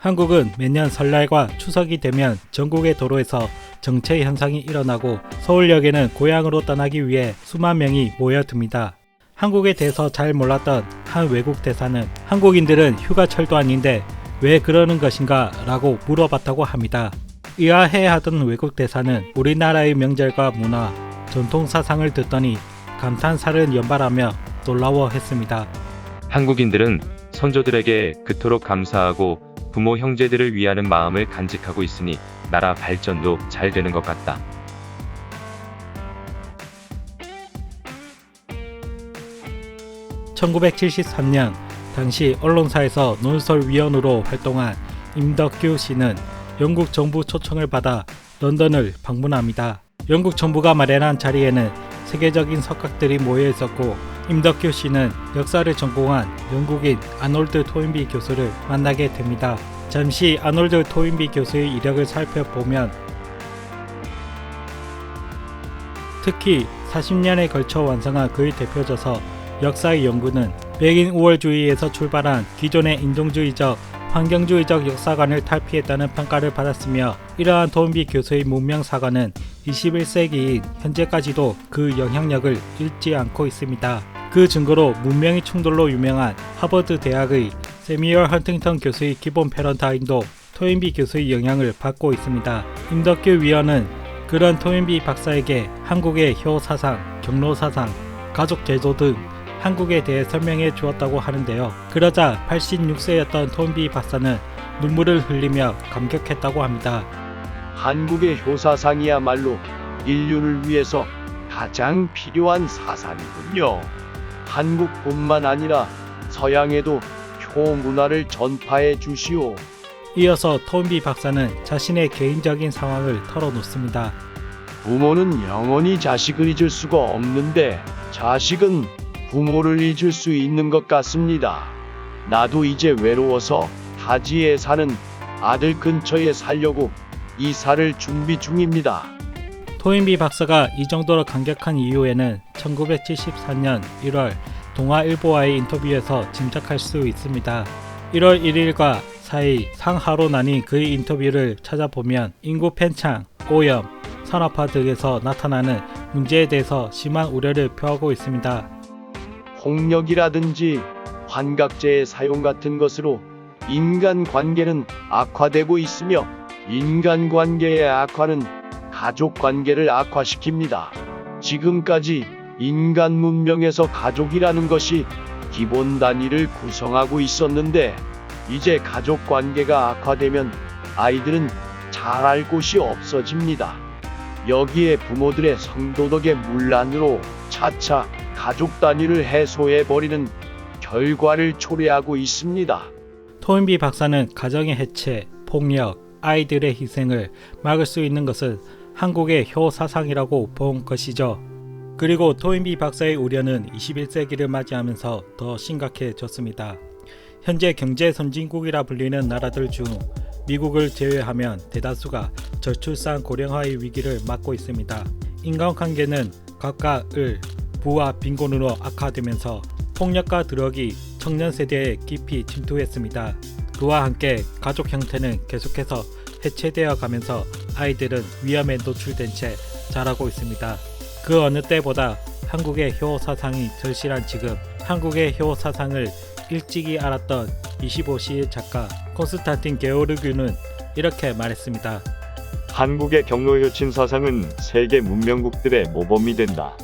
한국은 매년 설날과 추석이 되면 전국의 도로에서 정체 현상이 일어나고 서울역에는 고향으로 떠나기 위해 수만 명이 모여듭니다. 한국에 대해서 잘 몰랐던 한 외국 대사는 한국인들은 휴가철도 아닌데 왜 그러는 것인가 라고 물어봤다고 합니다. 의아해하던 외국 대사는 우리나라의 명절과 문화, 전통 사상을 듣더니 감탄사를 연발하며 놀라워했습니다. 한국인들은 선조들에게 그토록 감사하고 부모 형제들을 위하는 마음을 간직하고 있으니 나라 발전도 잘 되는 것 같다. (1973년) 당시 언론사에서 논설위원으로 활동한 임덕규 씨는 영국 정부 초청을 받아 런던을 방문합니다. 영국 정부가 마련한 자리에는 세계적인 석학들이 모여 있었고 임덕규 씨는 역사를 전공한 영국인 아놀드 토인비 교수를 만나게 됩니다. 잠시 아놀드 토인비 교수의 이력을 살펴보면 특히 40년에 걸쳐 완성한 그의 대표저서 역사의 연구는 백인 우월주의에서 출발한 기존의 인종주의적 환경주의적 역사관을 탈피했다는 평가를 받았으며 이러한 토인비 교수의 문명 사관은 21세기인 현재까지도 그 영향력을 잃지 않고 있습니다. 그 증거로 문명의 충돌로 유명한 하버드 대학의 세미얼 헌팅턴 교수의 기본 패러다임도 토인비 교수의 영향을 받고 있습니다. 임덕규 위원은 그런 토인비 박사에게 한국의 효 사상, 경로 사상, 가족 제도 등 한국에 대해 설명해 주었다고 하는데요. 그러자 86세였던 토인비 박사는 눈물을 흘리며 감격했다고 합니다. 한국의 효사상이야말로 인류를 위해서 가장 필요한 사상이군요. 한국뿐만 아니라 서양에도 효 문화를 전파해 주시오. 이어서 토인비 박사는 자신의 개인적인 상황을 털어놓습니다. 부모는 영원히 자식을 잊을 수가 없는데 자식은 부모를 잊을 수 있는 것 같습니다. 나도 이제 외로워서 타지에 사는 아들 근처에 살려고 이사를 준비 중입니다. 토인비 박사가 이 정도로 감격한 이유에는 1974년 1월 동아일보와의 인터뷰에서 짐작할 수 있습니다. 1월 1일과 4일 상하로 나뉜 그의 인터뷰를 찾아보면 인구 팽창, 오염, 산업화 등에서 나타나는 문제에 대해서 심한 우려를 표하고 있습니다. 폭력이라든지 환각제의 사용 같은 것으로 인간 관계는 악화되고 있으며 인간 관계의 악화는 가족 관계를 악화시킵니다. 지금까지 인간 문명에서 가족이라는 것이 기본 단위를 구성하고 있었는데 이제 가족 관계가 악화되면 아이들은 자랄 곳이 없어집니다. 여기에 부모들의 성도덕의 문란으로 차차 가족 단위를 해소해 버리는 결과를 초래하고 있습니다. 토인비 박사는 가정의 해체, 폭력, 아이들의 희생을 막을 수 있는 것은 한국의 효사상이라고 본 것이죠. 그리고 토인비 박사의 우려는 21세기를 맞이하면서 더 심각해졌습니다. 현재 경제 선진국이라 불리는 나라들 중 미국을 제외하면 대다수가 저출산 고령화의 위기를 맞고 있습니다. 인간관계는 각각 을, 부와 빈곤으로 악화되면서 폭력과 드럭이 청년 세대에 깊이 침투했습니다. 그와 함께 가족 형태는 계속해서 해체되어 가면서 아이들은 위험에 노출된 채 자라고 있습니다. 그 어느 때보다 한국의 효 사상이 절실한 지금 한국의 효 사상을 일찍이 알았던 25시의 작가 콘스탄틴 게오르규는 이렇게 말했습니다. 한국의 경로효친 사상은 세계 문명국들의 모범이 된다.